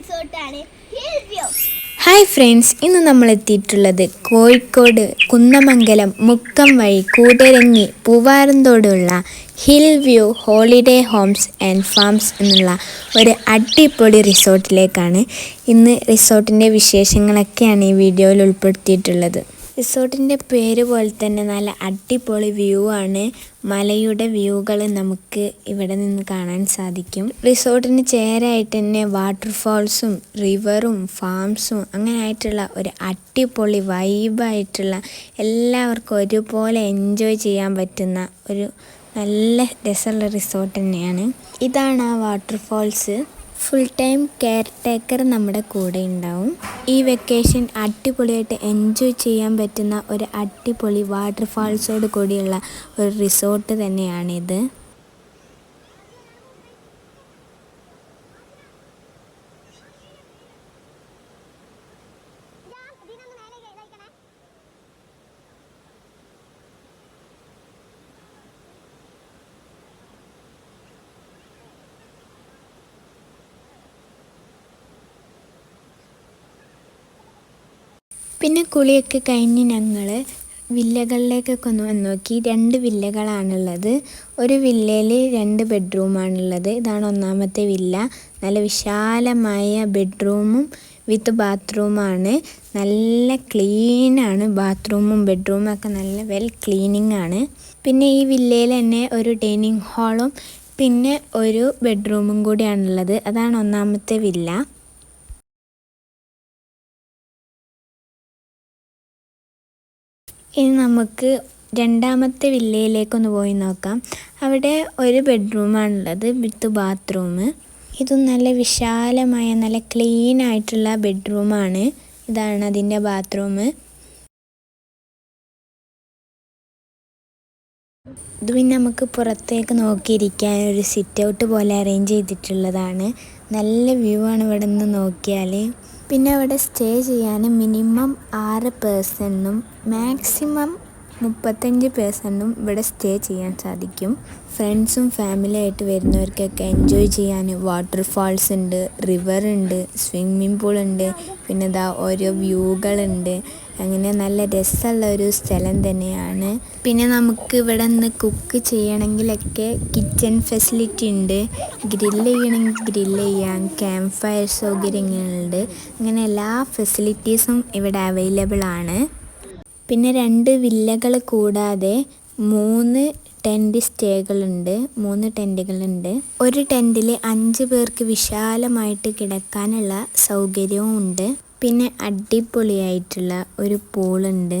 റിസോർട്ടാണ്. Hill view hi friends ഇന്ന് നമ്മൾ എത്തിയിട്ടുള്ളത് കോഴിക്കോട് കുന്നമംഗലം മുക്കം വഴി Koodaranji പൂവാരന്തോടുള്ള hill view holiday homes and farms എന്നുള്ള ഒരു അടിപൊളി റിസോർട്ടിലേക്കാണ് ഇന്ന് റിസോർട്ടിന്റെ വിശേഷങ്ങളൊക്കെയാണ് ഈ വീഡിയോയിൽ ഉൾപ്പെടുത്തിയിട്ടുള്ളത്. റിസോർട്ടിന്റെ പേര് പോലെ തന്നെ നല്ല അടിപൊളി വ്യൂ ആണ്. മലയുടെ വ്യൂകൾ നമുക്ക് ഇവിടെ നിന്ന് കാണാൻ സാധിക്കും. റിസോർട്ടിന് ചേരായിട്ട് തന്നെ വാട്ടർഫാൾസും റിവറും ഫാംസും അങ്ങനെ ആയിട്ടുള്ള ഒരു അടിപൊളി വൈബായിട്ടുള്ള എല്ലാവർക്കും ഒരുപോലെ എൻജോയ് ചെയ്യാൻ പറ്റുന്ന ഒരു നല്ല രസമുള്ള റിസോർട്ട് തന്നെയാണ്. ഇതാണ് ആ waterfalls full time caretaker നമ്മുടെ കൂടെ ഉണ്ടാവും. ഈ വെക്കേഷൻ അടിപൊളിയായിട്ട് എൻജോയ് ചെയ്യാൻ പറ്റുന്ന ഒരു അടിപൊളി വാട്ടർഫാൾസോട് കൂടിയുള്ള ഒരു റിസോർട്ട് തന്നെയാണിത്. പിന്നെ കുളിയൊക്കെ കഴിഞ്ഞ് ഞങ്ങൾ വില്ലകളിലേക്കൊക്കെ ഒന്ന് വന്ന് നോക്കി. രണ്ട് വില്ലകളാണുള്ളത്. ഒരു വില്ലയിൽ രണ്ട് ബെഡ്റൂമാണുള്ളത്. ഇതാണ് ഒന്നാമത്തെ വില്ല. നല്ല വിശാലമായ ബെഡ്റൂമും വിത്ത് ബാത്റൂമാണ്. നല്ല ക്ലീനാണ് ബാത്റൂമും ബെഡ്റൂമും ഒക്കെ നല്ല വെൽ ക്ലീനിങ് ആണ്. പിന്നെ ഈ വില്ലയിൽ തന്നെ ഒരു ഡൈനിങ് ഹാളും പിന്നെ ഒരു ബെഡ്റൂമും കൂടിയാണുള്ളത്. അതാണ് ഒന്നാമത്തെ വില്ല. ഇനി നമുക്ക് രണ്ടാമത്തെ വില്ലയിലേക്കൊന്ന് പോയി നോക്കാം. അവിടെ ഒരു ബെഡ്റൂമാണുള്ളത് വിത്ത് ബാത്റൂം. ഇതും നല്ല വിശാലമായ നല്ല ക്ലീൻ ആയിട്ടുള്ള ബെഡ്റൂമാണ്. ഇതാണ് അതിന്റെ ബാത്റൂം. ഇത് പിന്നെ നമുക്ക് പുറത്തേക്ക് നോക്കിയിരിക്കാൻ ഒരു സിറ്റ് ഔട്ട് പോലെ അറേഞ്ച് ചെയ്തിട്ടുള്ളതാണ്. നല്ല വ്യൂ ആണ് ഇവിടെ നിന്ന് നോക്കിയാൽ പിന്നെ അവിടെ സ്റ്റേ ചെയ്യാൻ മിനിമം ആറ് പേഴ്സണും മാക്സിമം മുപ്പത്തഞ്ച് പേഴ്സണും ഇവിടെ സ്റ്റേ ചെയ്യാൻ സാധിക്കും. ഫ്രണ്ട്സും ഫാമിലിയായിട്ട് വരുന്നവർക്കൊക്കെ എൻജോയ് ചെയ്യാൻ വാട്ടർഫാൾസ് ഉണ്ട് റിവർ ഉണ്ട് സ്വിമ്മിംഗ് പൂൾ ഉണ്ട് പിന്നെ ഇതാ ഓരോ വ്യൂകളുണ്ട് അങ്ങനെ നല്ല രസമുള്ള ഒരു സ്ഥലം തന്നെയാണ്. പിന്നെ നമുക്ക് ഇവിടെ നിന്ന് കുക്ക് ചെയ്യണമെങ്കിലൊക്കെ കിച്ചൺ ഫെസിലിറ്റി ഉണ്ട്. ഗ്രില്ല് ചെയ്യണമെങ്കിൽ ഗ്രില്ല് ചെയ്യാം ക്യാമ്പ് ഫയർ സൗകര്യങ്ങളുണ്ട്. അങ്ങനെ എല്ലാ ഫെസിലിറ്റീസും ഇവിടെ അവൈലബിൾ ആണ്. പിന്നെ രണ്ട് വില്ലകൾ കൂടാതെ മൂന്ന് ടെന്റ് സ്റ്റേകളുണ്ട് മൂന്ന് ടെന്റുകളുണ്ട് ഒരു ടെന്റിൽ അഞ്ച് പേർക്ക് വിശാലമായിട്ട് കിടക്കാനുള്ള സൗകര്യവും ഉണ്ട്. പിന്നെ അടിപൊളിയായിട്ടുള്ള ഒരു പൂളുണ്ട്.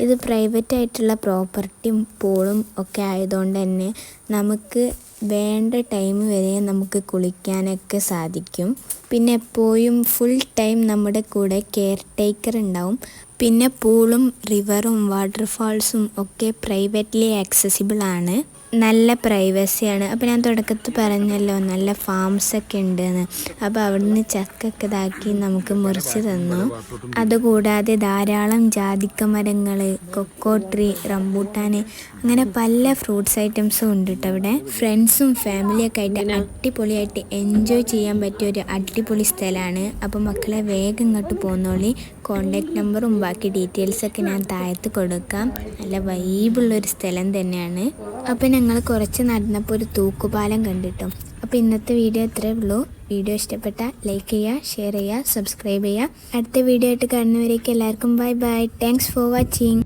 ഇത് പ്രൈവറ്റ് ആയിട്ടുള്ള പ്രോപ്പർട്ടിയും പൂളും ഒക്കെ ആയതുകൊണ്ട് തന്നെ നമുക്ക് വേണ്ട ടൈം വരെ നമുക്ക് കുളിക്കാനൊക്കെ സാധിക്കും. പിന്നെ എപ്പോഴും ഫുൾ ടൈം നമ്മുടെ കൂടെ കെയർ ടേക്കർ ഉണ്ടാവും. പിന്നെ പൂളും റിവറും വാട്ടർഫാൾസും ഒക്കെ പ്രൈവറ്റ്ലി ആക്സസിബിൾ ആണ്. നല്ല പ്രൈവസിയാണ് അപ്പോൾ ഞാൻ തുടക്കത്തിൽ പറഞ്ഞല്ലോ നല്ല ഫാംസ് ഒക്കെ ഉണ്ടെന്ന്. അപ്പോൾ അവിടുന്ന് ചക്കൊക്കെ ഇതാക്കി നമുക്ക് മുറിച്ച് തന്നു. അതുകൂടാതെ ധാരാളം ജാതിക്ക മരങ്ങൾ കൊക്കോ ട്രീ റംബൂട്ടാൻ അങ്ങനെ പല ഫ്രൂട്ട്സ് ഐറ്റംസും ഉണ്ട് കേട്ടോ അവിടെ. ഫ്രണ്ട്സും ഫാമിലിയൊക്കെ ആയിട്ട് അടിപൊളിയായിട്ട് എൻജോയ് ചെയ്യാൻ പറ്റിയ ഒരു അടിപൊളി സ്ഥലമാണ്. അപ്പോൾ മക്കളെ വേഗം ഇങ്ങോട്ട് പോകുന്നോളി കോണ്ടാക്ട് നമ്പറും ബാക്കി ഡീറ്റെയിൽസൊക്കെ ഞാൻ താഴത്ത് കൊടുക്കാം. നല്ല വൈബുള്ളൊരു സ്ഥലം തന്നെയാണ്. അപ്പോൾ ഞങ്ങൾ കുറച്ച് നടന്നപ്പോൾ ഒരു തൂക്കുപാലം കണ്ടിട്ടും. അപ്പോൾ ഇന്നത്തെ വീഡിയോ ഇത്രേ ഉള്ളൂ. വീഡിയോ ഇഷ്ടപ്പെട്ട ലൈക്ക് ചെയ്യുക ഷെയർ ചെയ്യുക സബ്സ്ക്രൈബ് ചെയ്യുക അടുത്ത വീഡിയോ ആയിട്ട് കാണുന്നവരേക്ക് എല്ലാവർക്കും bye bye thanks for watching